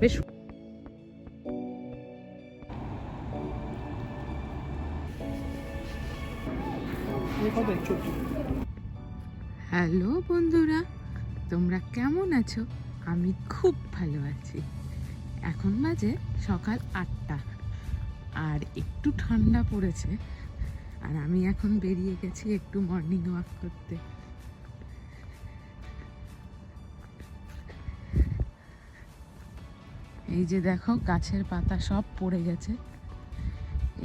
বেশ হ্যালো বন্ধুরা, তোমরা কেমন আছো? আমি খুব ভালো আছি। এখন বাজে সকাল আটটা আর একটু ঠান্ডা পড়েছে আর আমি এখন বেরিয়ে গেছি একটু মর্নিং ওয়াক করতে। এই যে দেখো, গাছের পাতা সব পড়ে গেছে।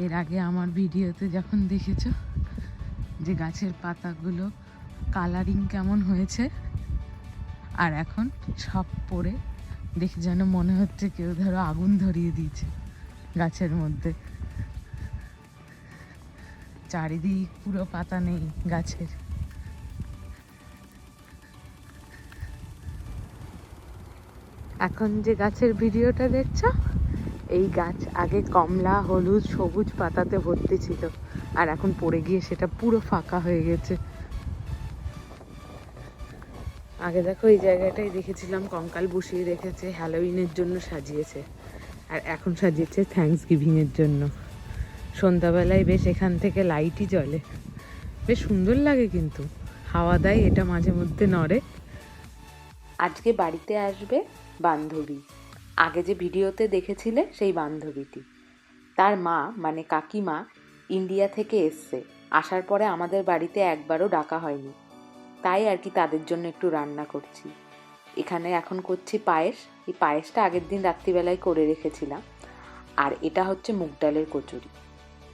এর আগে আমার ভিডিওতে যখন দেখেছ যে গাছের পাতাগুলো কালারিং কেমন হয়েছে, আর এখন সব পড়ে, দেখে যেন মনে হচ্ছে কেউ ধরো আগুন ধরিয়ে দিয়েছে গাছের মধ্যে। চারিদিক পুরো পাতা নেই গাছের। এখন যে গাছের ভিডিওটা দেখছ, এই গাছ আগে কমলা, হলুদ, সবুজ পাতাতে ভর্তি ছিল, আর এখন পড়ে গিয়ে সেটা পুরো ফাঁকা হয়ে গেছে। আগে দেখো এই জায়গাটাই দেখেছিলাম, কঙ্কাল বসিয়ে রেখেছে হ্যালোউইনের জন্য সাজিয়েছে, আর এখন সাজিয়েছে থ্যাঙ্কস গিভিংয়ের জন্য। সন্ধ্যাবেলায় বেশ এখান থেকে লাইটই জ্বলে। বেশ সুন্দর লাগে কিন্তু, হাওয়া দেয়, এটা মাঝে মধ্যে নড়ে। আজকে বাড়িতে আসবে বান্ধবী। আগে যে ভিডিওতে দেখেছিলে সেই বান্ধবীটি। তার মা মানে কাকিমা, ইন্ডিয়া থেকে এসছে। আসার পরে আমাদের বাড়িতে একবারও ডাকা হয়নি। তাই আর কি তাদের জন্য একটু রান্না করছি। এখানে এখন করছি পায়েস। এই পায়েসটা আগের দিন রাত্রিবেলায় করে রেখেছিলাম। আর এটা হচ্ছে মুগ ডালের কচুরি।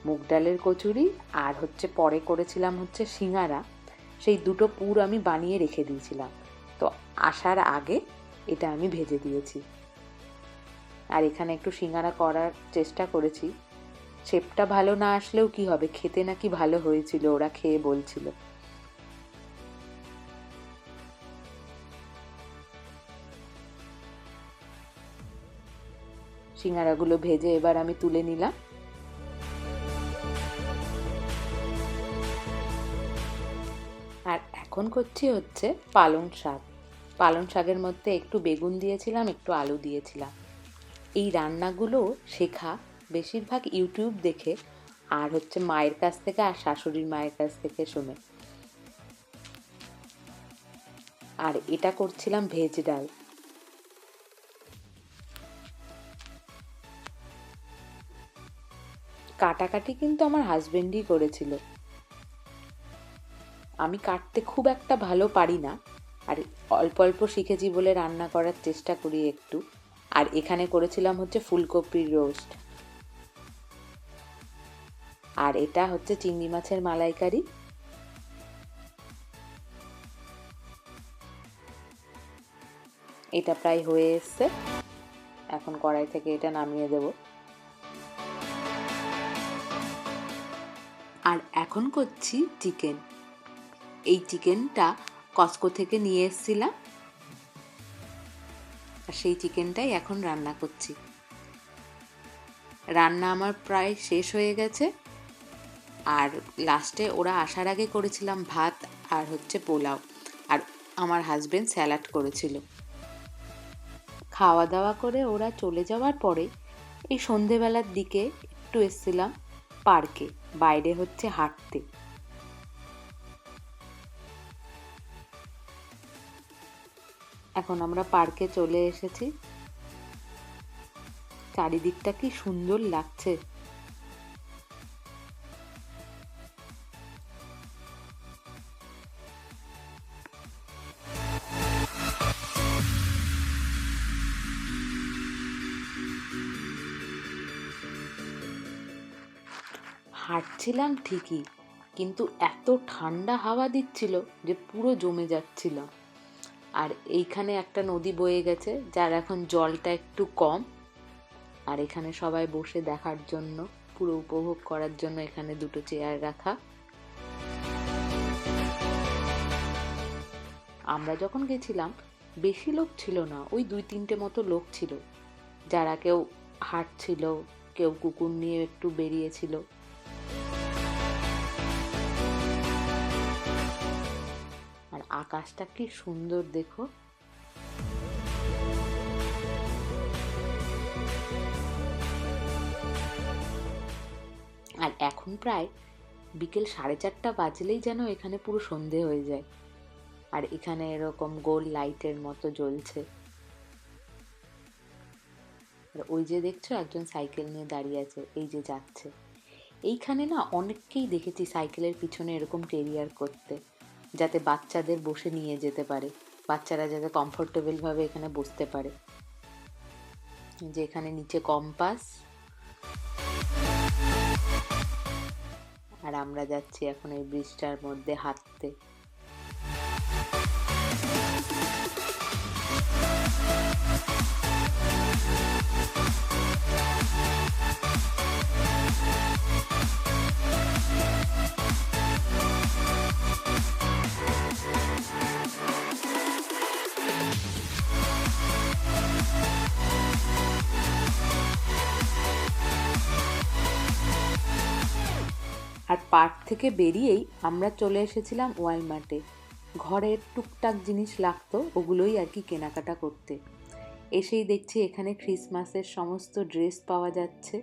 মুগ ডালের কচুরি আর হচ্ছে পরে করেছিলাম হচ্ছে সিঙ্গারা। সেই দুটো পুর আমি বানিয়ে রেখে দিয়েছিলাম। তো আসার আগে এটা আমি ভেজে দিয়েছি। আর এখানে একটু সিঙ্গারা করার চেষ্টা করেছি। শেপটা ভালো না আসলেও কি হবে? খেতে নাকি ভালো হয়েছিল, ওরা খেয়ে বলছিল। সিঙ্গারাগুলো ভেজে এবার আমি তুলে নিলাম। আর এখন করছি হচ্ছে পালং শাক। পালং শাকের মধ্যে একটু বেগুন দিয়েছিলাম, একটু আলু দিয়েছিলাম। এই রান্নাগুলো শেখা বেশিরভাগ ইউটিউব দেখে, আর হচ্ছে মায়ের কাছ থেকে আর শাশুড়ির মায়ের কাছ থেকে শুনে। আর এটা করছিলাম ভেজ ডাল। কাটাকাটি কিন্তু আমার হাজবেন্ডই করেছিল। আমি কাটতে খুব একটা ভালো পারি না। আর অল্প অল্প শিখেছি বলে রান্না করার চেষ্টা করি একটু। আর এখানে করেছিলাম হচ্ছে ফুলকপির রোস্ট। আর এটা হচ্ছে চিংড়ি মাছের মালাইকারি। এটা প্রায় হয়ে এসছে। এখন কড়াই থেকে এটা নামিয়ে দেব। আর এখন করছি চিকেন। এই চিকেনটা কসকো থেকে নিয়ে এসেছিলাম। আর সেই চিকেনটাই এখন রান্না করছি। রান্না আমার প্রায় শেষ হয়ে গেছে। আর লাস্টে ওরা আসার আগে করেছিলাম ভাত আর হচ্ছে পোলাও। আর আমার হাজবেন্ড স্যালাড করেছিল। খাওয়া দাওয়া করে ওরা চলে যাওয়ার পরে এই সন্ধেবেলার দিকে একটু এসছিলাম পার্কে বাইরে হচ্ছে হাঁটতে। এখন আমরা পার্কে চলে এসেছি। চারিদিকটা কি সুন্দর লাগছে। হাঁটছিলাম ঠিকই, কিন্তু এত ঠান্ডা হাওয়া দিচ্ছিল যে পুরো জমে যাচ্ছিলাম আর এইখানে একটা নদী বয়ে গেছে, যার এখন জলটা একটু কম। আর এখানে সবাই বসে দেখার জন্য, পুরো উপভোগ করার জন্য এখানে দুটো চেয়ার রাখা। আমরা যখন গেছিলাম, বেশি লোক ছিল না, ওই দুই তিনটে মতো লোক ছিল, যারা কেউ হাঁটছিল, কেউ কুকুর নিয়ে একটু বেরিয়েছিল। আকাশটা কি সুন্দর দেখো। আর এখন প্রায় বিকেল সাড়ে চারটা বাজলেই যেন এখানে পুরো সন্ধে হয়ে যায়। আর এখানে এরকম গোল লাইটের মতো জ্বলছে। ওই যে দেখছ একজন সাইকেল নিয়ে দাঁড়িয়ে আছে, এই যে যাচ্ছে। এইখানে না অনেককেই দেখেছি সাইকেলের পিছনে এরকম কেরিয়ার করতে। যাতে বাচ্চাদের বসে নিয়ে যেতে পারে। বাচ্চারা যাতে কমফোর্টেবলভাবে এখানে বসতে পারে। যে এখানে নিচে কম্পাস আর আমরা যাচ্ছি এখন এই ব্রিজটার মধ্যে হাঁটতে। পার্ক থেকে বেরিয়েই আমরা চলে এসেছিলাম ওয়ালমার্টে। ঘরের টুকটাক জিনিস লাগতো, ওগুলোই আর কি কেনাকাটা করতে। এসেই দেখছি এখানে ক্রিসমাসের সমস্ত ড্রেস পাওয়া যাচ্ছে।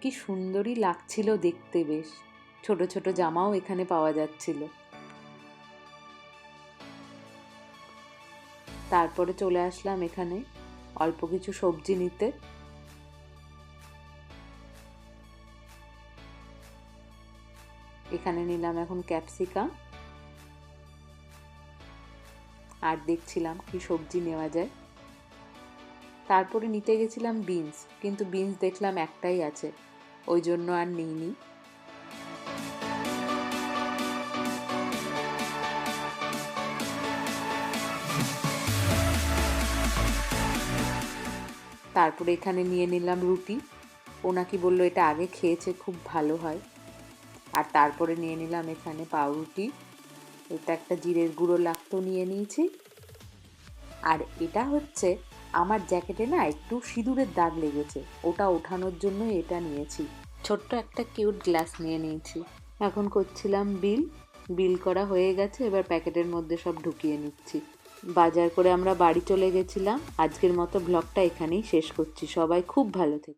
কি সুন্দরই লাগছিল দেখতে বেশ। ছোট ছোট জামাও এখানে পাওয়া যাচ্ছিল। তারপরে চলে আসলাম এখানে অল্প কিছু সবজি নিতে। এখানে নিলাম এখন ক্যাপসিকাম। আর দেখছিলাম কি সবজি নেওয়া যায়। তারপরে নিতে গেছিলাম বিনস, কিন্তু বিনস দেখলাম একটাই আছে, ওই জন্য আর নিইনি। তারপরে এখানে নিয়ে নিলাম রুটি। ও নাকি বলল এটা আগে খেয়েছে, খুব ভালো হয়। আর তারপরে নিয়ে নিলাম এখানে পাউরুটি। এটা একটা জিরের গুঁড়ো লাগতো নিয়ে নিয়েছি। আর এটা হচ্ছে আমার জ্যাকেটে না একটু সিঁদুরের দাগ লেগেছে, ওটা ওঠানোর জন্য এটা নিয়েছি। ছোট্ট একটা কিউট গ্লাস নিয়ে নিয়েছি। এখন করছিলাম বিল। বিল করা হয়ে গেছে, এবার প্যাকেটের মধ্যে সব ঢুকিয়ে নিচ্ছি। বাজার করে আমরা বাড়ি চলে গেছিলাম। আজকের মতো ব্লগটা এখানেই শেষ করছি। সবাই খুব ভালো থেকে।